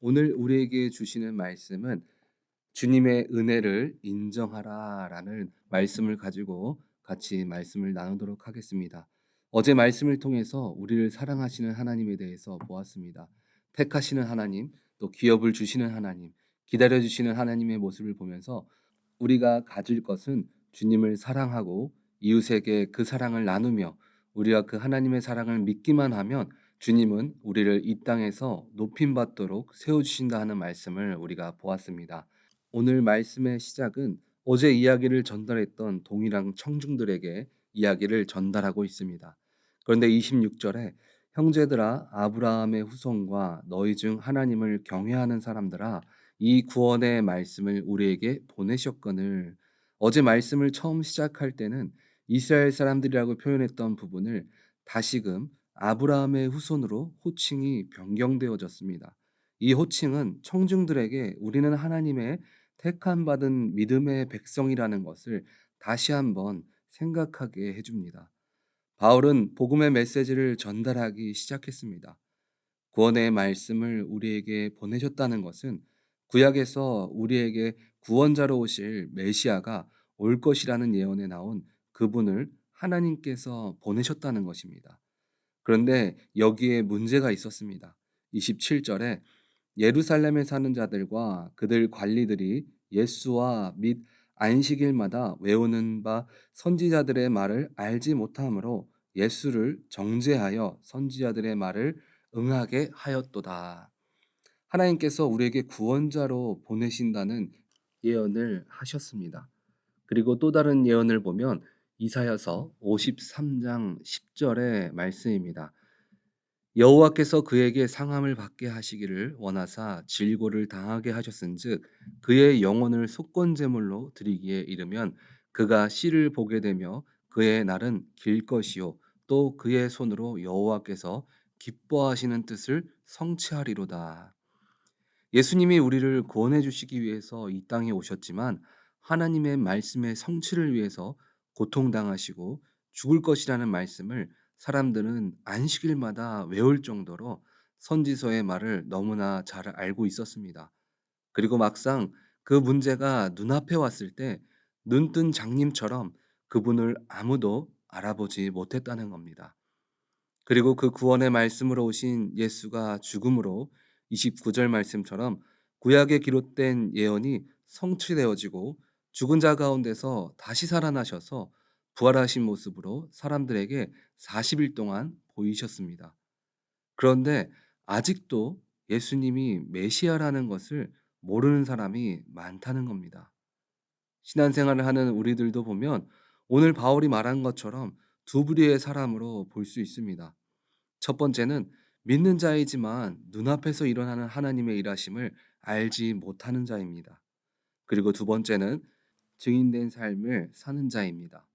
오늘 우리에게 주시는 말씀은 주님의 은혜를 인정하라라는 말씀을 가지고 같이 말씀을 나누도록 하겠습니다. 어제 말씀을 통해서 우리를 사랑하시는 하나님에 대해서 보았습니다. 택하시는 하나님, 또 기업을 주시는 하나님, 기다려 주시는 하나님의 모습을 보면서 우리가 가질 것은 주님을 사랑하고 이웃에게 그 사랑을 나누며 우리가 그 하나님의 사랑을 믿기만 하면 주님은 우리를 이 땅에서 높임 받도록 세워 주신다 하는 말씀을 우리가 보았습니다. 오늘 말씀의 시작은 어제 이야기를 전달했던 동일한 청중들에게 이야기를 전달하고 있습니다. 그런데 26절에 형제들아 아브라함의 후손과 너희 중 하나님을 경외하는 사람들아 이 구원의 말씀을 우리에게 보내셨거늘 어제 말씀을 처음 시작할 때는 이스라엘 사람들이라고 표현했던 부분을 다시금 아브라함의 후손으로 호칭이 변경되어졌습니다. 이 호칭은 청중들에게 우리는 하나님의 택함 받은 믿음의 백성이라는 것을 다시 한번 생각하게 해줍니다. 바울은 복음의 메시지를 전달하기 시작했습니다. 구원의 말씀을 우리에게 보내셨다는 것은 구약에서 우리에게 구원자로 오실 메시아가 올 것이라는 예언에 나온 그분을 하나님께서 보내셨다는 것입니다. 그런데 여기에 문제가 있었습니다. 27절에 예루살렘에 사는 자들과 그들 관리들이 예수와 및 안식일마다 외우는 바 선지자들의 말을 알지 못하므로 예수를 정죄하여 선지자들의 말을 응하게 하였도다. 하나님께서 우리에게 구원자로 보내신다는 예언을 하셨습니다. 그리고 또 다른 예언을 보면 이사야서 53장 10절의 말씀입니다. 여호와께서 그에게 상함을 받게 하시기를 원하사 질고를 당하게 하셨은즉 그의 영혼을 속건 제물로 드리기에 이르면 그가 씨를 보게 되며 그의 날은 길 것이요 또 그의 손으로 여호와께서 기뻐하시는 뜻을 성취하리로다. 예수님이 우리를 구원해 주시기 위해서 이 땅에 오셨지만 하나님의 말씀의 성취를 위해서 고통당하시고 죽을 것이라는 말씀을 사람들은 안식일마다 외울 정도로 선지서의 말을 너무나 잘 알고 있었습니다. 그리고 막상 그 문제가 눈앞에 왔을 때 눈뜬 장님처럼 그분을 아무도 알아보지 못했다는 겁니다. 그리고 그 구원의 말씀으로 오신 예수가 죽음으로 29절 말씀처럼 구약에 기록된 예언이 성취되어지고 죽은 자 가운데서 다시 살아나셔서 부활하신 모습으로 사람들에게 40일 동안 보이셨습니다. 그런데 아직도 예수님이 메시아라는 것을 모르는 사람이 많다는 겁니다. 신앙생활을 하는 우리들도 보면 오늘 바울이 말한 것처럼 두 부류의 사람으로 볼 수 있습니다. 첫 번째는 믿는 자이지만 눈앞에서 일어나는 하나님의 일하심을 알지 못하는 자입니다. 그리고 두 번째는 증인된 삶을 사는 자입니다.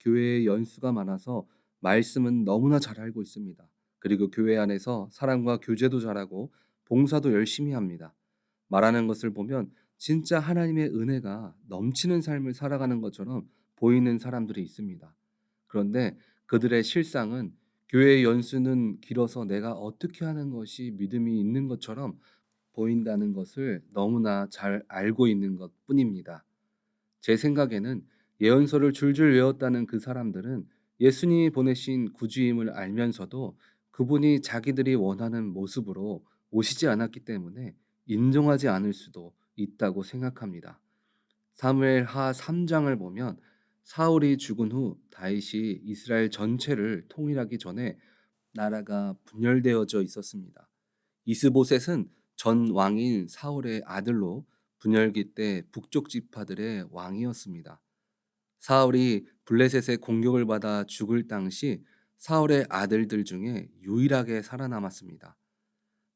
교회의 연수가 많아서 말씀은 너무나 잘 알고 있습니다. 그리고 교회 안에서 사람과 교제도 잘하고 봉사도 열심히 합니다. 말하는 것을 보면 진짜 하나님의 은혜가 넘치는 삶을 살아가는 것처럼 보이는 사람들이 있습니다. 그런데 그들의 실상은 교회의 연수는 길어서 내가 어떻게 하는 것이 믿음이 있는 것처럼 보인다는 것을 너무나 잘 알고 있는 것 뿐입니다. 제 생각에는 예언서를 줄줄 외웠다는 그 사람들은 예수님이 보내신 구주임을 알면서도 그분이 자기들이 원하는 모습으로 오시지 않았기 때문에 인정하지 않을 수도 있다고 생각합니다. 사무엘 하 3장을 보면 사울이 죽은 후 다윗이 이스라엘 전체를 통일하기 전에 나라가 분열되어져 있었습니다. 이스보셋은 전 왕인 사울의 아들로 분열기 때 북쪽 지파들의 왕이었습니다. 사울이 블레셋의 공격을 받아 죽을 당시 사울의 아들들 중에 유일하게 살아남았습니다.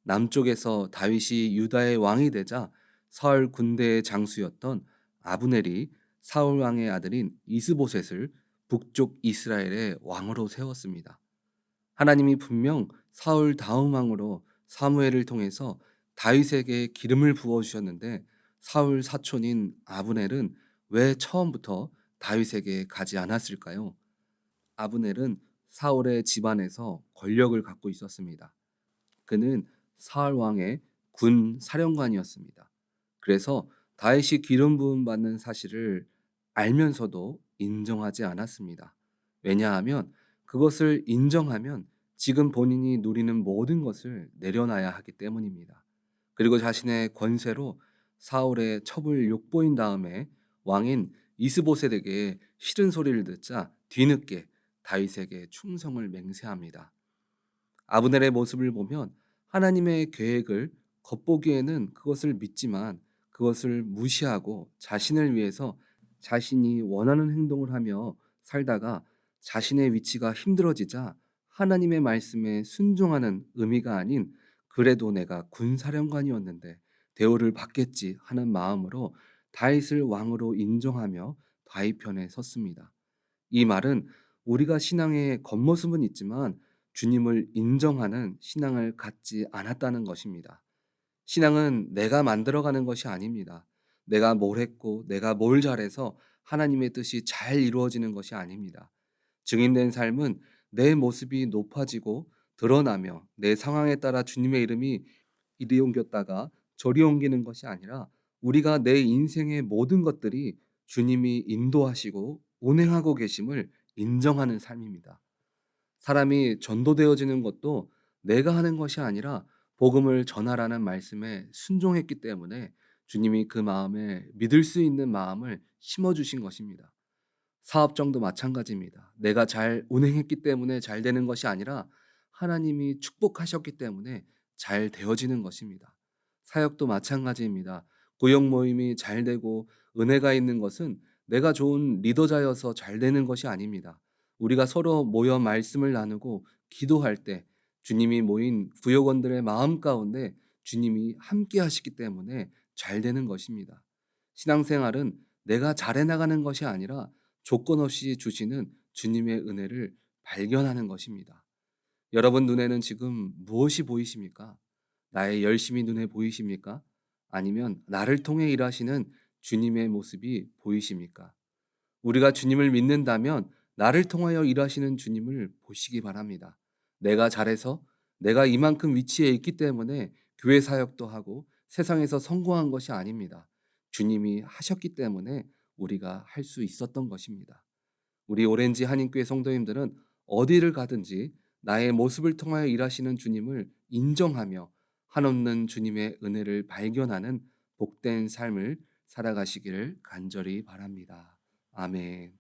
남쪽에서 다윗이 유다의 왕이 되자 사울 군대의 장수였던 아브넬이 사울 왕의 아들인 이스보셋을 북쪽 이스라엘의 왕으로 세웠습니다. 하나님이 분명 사울 다음 왕으로 사무엘을 통해서 다윗에게 기름을 부어 주셨는데 사울 사촌인 아브넬은 왜 처음부터 다윗에게 가지 않았을까요? 아브넬은 사울의 집안에서 권력을 갖고 있었습니다. 그는 사울 왕의 군 사령관이었습니다. 그래서 다윗이 기름 부음 받는 사실을 알면서도 인정하지 않았습니다. 왜냐하면 그것을 인정하면 지금 본인이 누리는 모든 것을 내려놔야 하기 때문입니다. 그리고 자신의 권세로 사울의 첩을 욕보인 다음에 왕인 이스보셋에게 싫은 소리를 듣자 뒤늦게 다윗에게 충성을 맹세합니다. 아브넬의 모습을 보면 하나님의 계획을 겉보기에는 그것을 믿지만 그것을 무시하고 자신을 위해서 자신이 원하는 행동을 하며 살다가 자신의 위치가 힘들어지자 하나님의 말씀에 순종하는 의미가 아닌 그래도 내가 군사령관이었는데 대우를 받겠지 하는 마음으로 다윗을 왕으로 인정하며 다윗 편에 섰습니다. 이 말은 우리가 신앙의 겉모습은 있지만 주님을 인정하는 신앙을 갖지 않았다는 것입니다. 신앙은 내가 만들어가는 것이 아닙니다. 내가 뭘 했고 내가 뭘 잘해서 하나님의 뜻이 잘 이루어지는 것이 아닙니다. 증인된 삶은 내 모습이 높아지고 드러나며 내 상황에 따라 주님의 이름이 이리 옮겼다가 저리 옮기는 것이 아니라 우리가 내 인생의 모든 것들이 주님이 인도하시고 운행하고 계심을 인정하는 삶입니다. 사람이 전도되어지는 것도 내가 하는 것이 아니라 복음을 전하라는 말씀에 순종했기 때문에 주님이 그 마음에 믿을 수 있는 마음을 심어주신 것입니다. 사업정도 마찬가지입니다. 내가 잘 운행했기 때문에 잘 되는 것이 아니라 하나님이 축복하셨기 때문에 잘 되어지는 것입니다. 사역도 마찬가지입니다. 구역 모임이 잘 되고 은혜가 있는 것은 내가 좋은 리더자여서 잘 되는 것이 아닙니다. 우리가 서로 모여 말씀을 나누고 기도할 때 주님이 모인 구역원들의 마음 가운데 주님이 함께 하시기 때문에 잘 되는 것입니다. 신앙생활은 내가 잘해 나가는 것이 아니라 조건 없이 주시는 주님의 은혜를 발견하는 것입니다. 여러분 눈에는 지금 무엇이 보이십니까? 나의 열심이 눈에 보이십니까? 아니면 나를 통해 일하시는 주님의 모습이 보이십니까? 우리가 주님을 믿는다면 나를 통하여 일하시는 주님을 보시기 바랍니다. 내가 잘해서 내가 이만큼 위치에 있기 때문에 교회 사역도 하고 세상에서 성공한 것이 아닙니다. 주님이 하셨기 때문에 우리가 할 수 있었던 것입니다. 우리 오렌지 한인교회 성도님들은 어디를 가든지 나의 모습을 통하여 일하시는 주님을 인정하며 한없는 주님의 은혜를 발견하는 복된 삶을 살아가시기를 간절히 바랍니다. 아멘.